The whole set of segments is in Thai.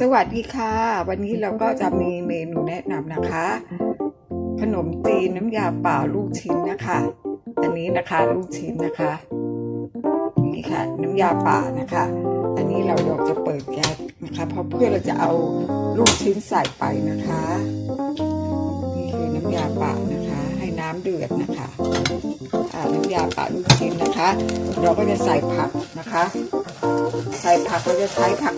สวัสดีค่ะ วันนี้เราก็จะมีเมนูแนะนำนะคะ ขนมจีนน้ำยาป่าลูกชิ้นนะคะ อันนี้นะคะลูกชิ้นนะคะนี่ค่ะน้ำยาป่านะคะ อันนี้เราอยากจะเปิดแก๊สนะคะ เพราะเพื่อเราจะเอาลูกชิ้นใส่ไปนะคะ นี่คือน้ำยาป่านะคะ ให้น้ำเดือดนะคะอ่าน้ำยาป่าลูกชิ้นนะคะ เราก็จะใส่ผักนะคะ ใส่ผักเราจะใช้ผัก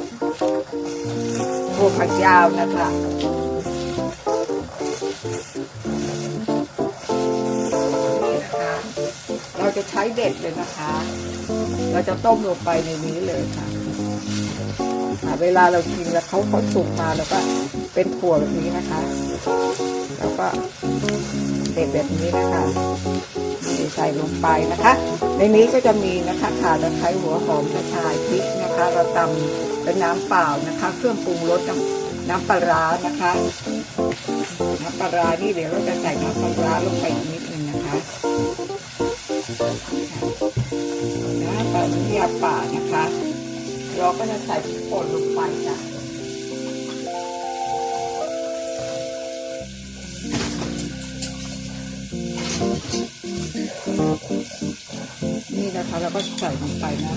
โขลกผักยาวนะคะนี่นะคะ เราจะใช้เด็ดเลยนะคะ เราจะต้มลงไปในนี้เลยค่ะเวลาเรากินแล้วเขาเขาสุกมาแล้วก็เป็นถั่วแบบนี้นะคะ แล้วก็เด็ดแบบนี้นะคะใส่ลงไปนะคะ ในนี้ก็จะมีนะคะข่าตะไคร้หัวหอมกระชายพริกนะคะ เราตำ เป็นน้ำเปล่านะคะ เครื่องปรุงรสน้ำน้ำปลาร้านะคะ น้ำปลาร้านี่เดี๋ยวเราจะใส่น้ำปลาร้าลงไปนิดนึงนะคะน้ำปลาน้ำยป่านะคะ เราก็จะใส่พริกป่นลงไปจ้ะนี่นะคะเราก็ใส่ลงไปนะ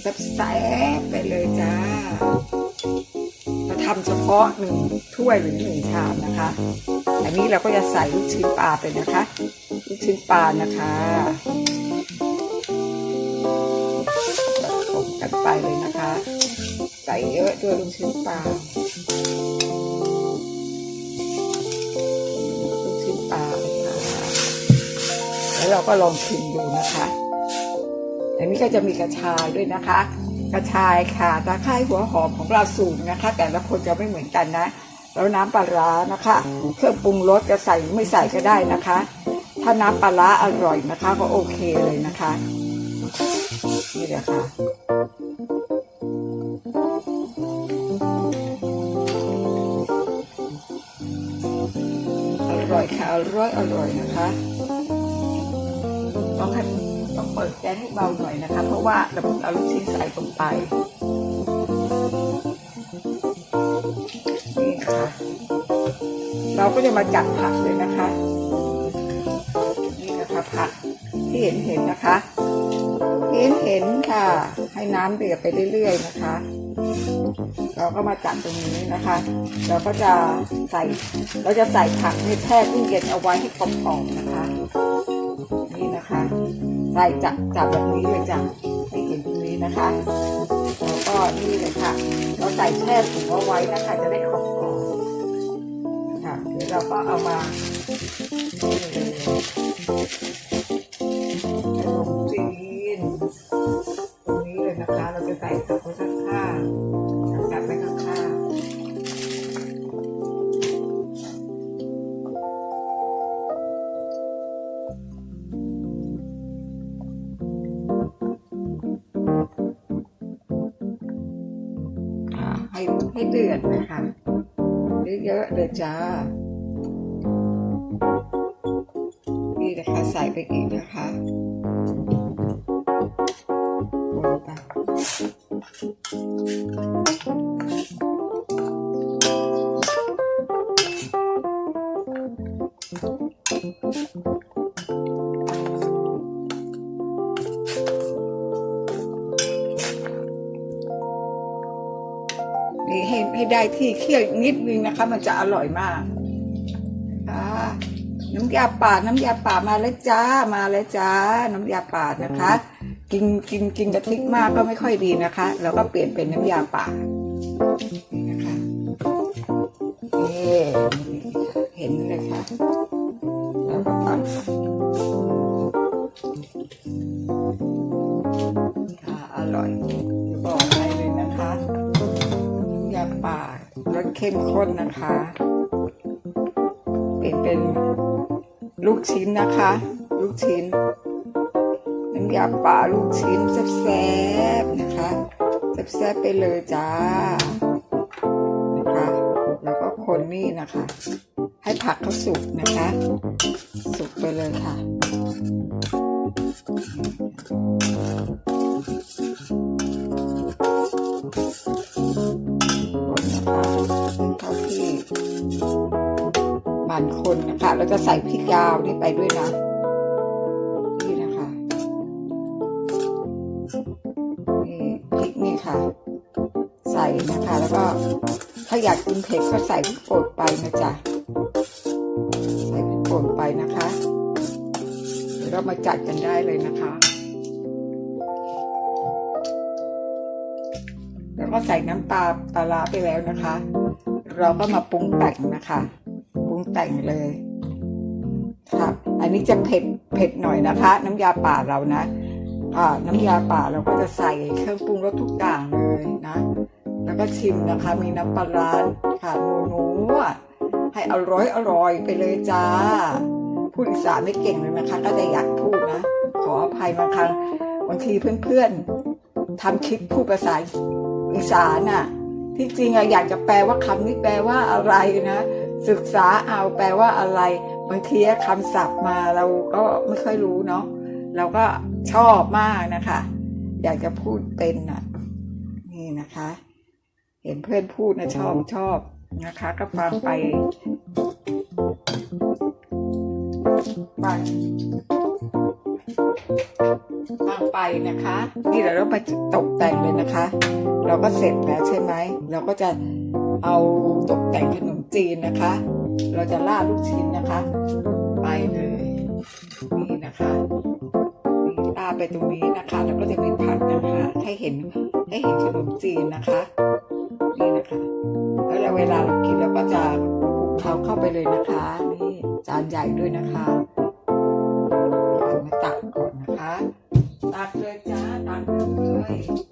แซ่บไปเลยจ้าเราทำเฉพาะหนึ่งถ้วยหรือหนึ่งชามนะคะ อันนี้เราก็จะใส่ลูกชิ้นปลาไปนะคะ ลูกชิ้นปลานะคะผสมกันไปเลยนะคะ ใส่เยอะด้วยลูกชิ้นปลาลูกชิ้นปลาค่ะแล้วเราก็ลองชิม ดูนะคะอันนี้ก็จะมีกระชายด้วยนะคะ กระชายค่ะตะไคร้หัวหอมของเราสูงนะคะ แต่ละคนจะไม่เหมือนกันนะ แล้วน้ำปลาร้านะคะ เครื่องปรุงรสจะใส่ไม่ใส่ก็ได้นะคะ ถ้าน้ำปลาร้าอร่อยนะคะ ก็โอเคเลยนะคะ นี่แหละค่ะอร่อยค่ะอร่อยอร่อยนะคะต้องให้ ปิดแก๊สให้เบาหน่อยนะคะ เพราะว่าเราเพิ่งเอาลูกชิ้นใส่ลงไปนี่นะคะเราก็จะมาจัดผักเลยนะคะ นี่นะคะผักที่เห็นเห็นนะคะที่เห็นเห็นค่ะ ให้น้ำเดือดไปเรื่อยๆนะคะ เราก็มาจัดตรงนี้นะคะ เราก็จะใส่เราจะใส่ผักให้แช่ตู้เย็นเอาไว้ให้กรอบๆนะคะ ใส่จับจับแบบนี้เลยจ้ะให้เห็นตรงนี้นะคะแล้วก็นี่เลยค่ะ เราใส่แช่ถุงเอาไว้นะคะ จะได้ขอกรอบค่ะเดี๋ยวเราก็เอามานี่เลย ให้เดือดนะคะเยอะๆเลยจ้า นี่นะคะใส่ไปอีกนะคะคนไป ให้ให้ได้ที่เคี่ยวอีกนิดนึงนะคะ มันจะอร่อยมากค่ะน้ำยาป่าน้ำยาป่ามาแล้วจ้ามาแล้วจ้า น้ำยาป่านะคะ กินกินกินกะทิมากก็ไม่ค่อยดีนะคะเราก็เปลี่ยนเป็นน้ำยาป่านี่นะคะนี่เห็นเลยค่ะแล้วก็ตัด น้ำยาป่ารสเข้มข้นนะคะ เปลี่ยนเป็นลูกชิ้นนะคะ ลูกชิ้น น้ำยาป่าลูกชิ้นแซ่บๆนะคะแซ่บๆไปเลยจ้านะคะแล้วก็คนนี่นะคะ ให้ผักเขาสุกนะคะ สุกไปเลยค่ะ มันคนนะคะเราจะใส่พริกยาวนี่ไปด้วยนะ นี่นะคะนี่พริกนี่ค่ะ ใส่นะคะ แล้วก็ถ้าอยากกินเผ็ดก็ใส่พริกป่นไปนะจ๊ะ ใส่พริกป่นไปนะคะเดี๋ยวเรามาจัดกันได้เลยนะคะแล้วก็ใส่น้ำปลาปลาไปแล้วนะคะ เราก็มาปรุงแต่งนะคะ แต่งเลยครับอันนี้จะเผ็ดเผ็ดหน่อยนะคะ น้ำยาป่าเรานะอ่าน้ำยาป่าเราก็จะใส่เครื่องปรุงรสทุกอย่างเลยนะ แล้วก็ชิมนะคะ มีน้ำปลาร้าค่ะหนูๆให้อร่อยอร่อยไปเลยจ้าพูดอีสานไม่เก่งเลยนะคะ ก็จะอยากพูดนะ ขออภัยบางครั้งบางทีเพื่อนๆทำคลิปพูดภาษาอีสานน่ะ ที่จริงอะอยากจะแปลว่าคำนี้แปลว่าอะไรนะ ศึกษาเอาแปลว่าอะไรบางทีคำศัพท์มาเราก็ไม่ค่อยรู้เนาะเราก็ชอบมากนะคะ อยากจะพูดเป็นน่ะ นี่นะคะ เห็นเพื่อนพูดนะชอบชอบนะคะ ก็ฟังไปฟังฟังไปนะคะ นี่เดี๋ยวเรามาตกแต่งเลยนะคะ เราก็เสร็จแล้วใช่ไหมเราก็จะ เอาตกแต่งขนมจีนนะคะ เราจะราดลูกชิ้นนะคะ ไปเลยนี่นะคะนี่าไปตรงนี้นะคะ แล้วก็จะมีผักนะคะ ให้เห็นให้เห็นขนมจีนนะคะนี่นะคะแล้วเราเวลาเรากินเราก็จะคลุกเคล้าเข้าไปเลยนะคะนี่จานใหญ่ด้วยนะคะเอามาตักก่อนนะคะ ตักเลยจ้าตักเลย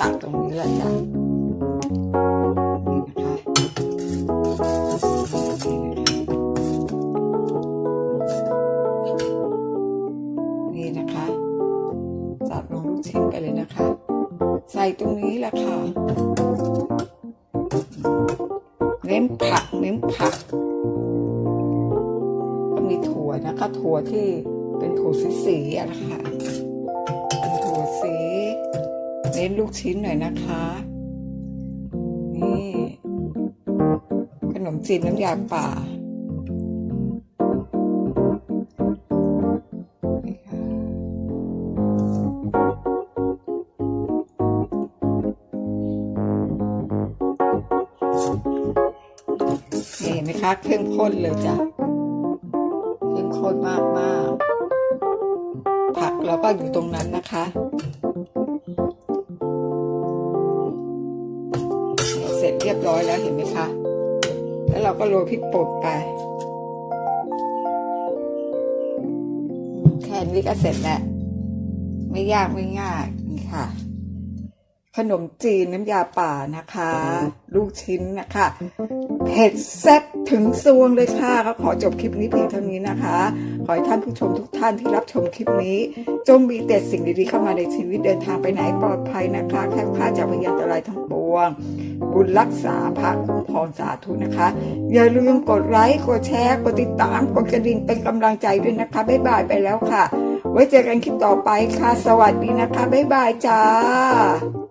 ตักตรงนี้แหละจ้านี่นะคะนี่นะคะนี่นะคะจัดลงลูกชิ้นไปเลยนะคะ ใส่ตรงนี้แหละค่ะ เน้นผักเน้นผักก็มีถั่วนะคะ ถั่วที่เป็นถั่วสีสีๆอะนะคะ เน้นลูกชิ้นหน่อยนะคะ นี่ขนมจีนน้ำยาป่าเห็นไหมคะเข้มข้นเลยจ้ะเข้มข้นมากมากๆผักเราก็อยู่ตรงนั้นนะคะ เรียบร้อยแล้วเห็นไหมคะ แล้วเราก็โรยพริกป่นไปแค่นี้ก็เสร็จแล้ว ไม่ยากไม่ง่ายนี่ค่ะ ขนมจีนน้ำยาป่านะคะ ลูกชิ้นนะคะเผ็ดแซ่บถึงซวงเลยค่ะก็ขอจบคลิปนี้เพียงเท่านี้นะคะ ขอให้ท่านผู้ชมทุกท่านที่รับชมคลิปนี้ จงมีแต่สิ่งดีๆเข้ามาในชีวิตเดินทางไปไหนปลอดภัยนะคะแคล้วคลาดจากพยานอันตรายทั้งปวง บุญรักษาพระคุ้มครองสาธุนะคะ อย่าลืมกดไลค์กดแชร์กดติดตามกดกระดิ่งเป็นกำลังใจด้วยนะคะบ๊ายบายไปแล้วค่ะ ไว้เจอกันคลิปต่อไปค่ะ สวัสดีนะคะบ๊ายบายจ้า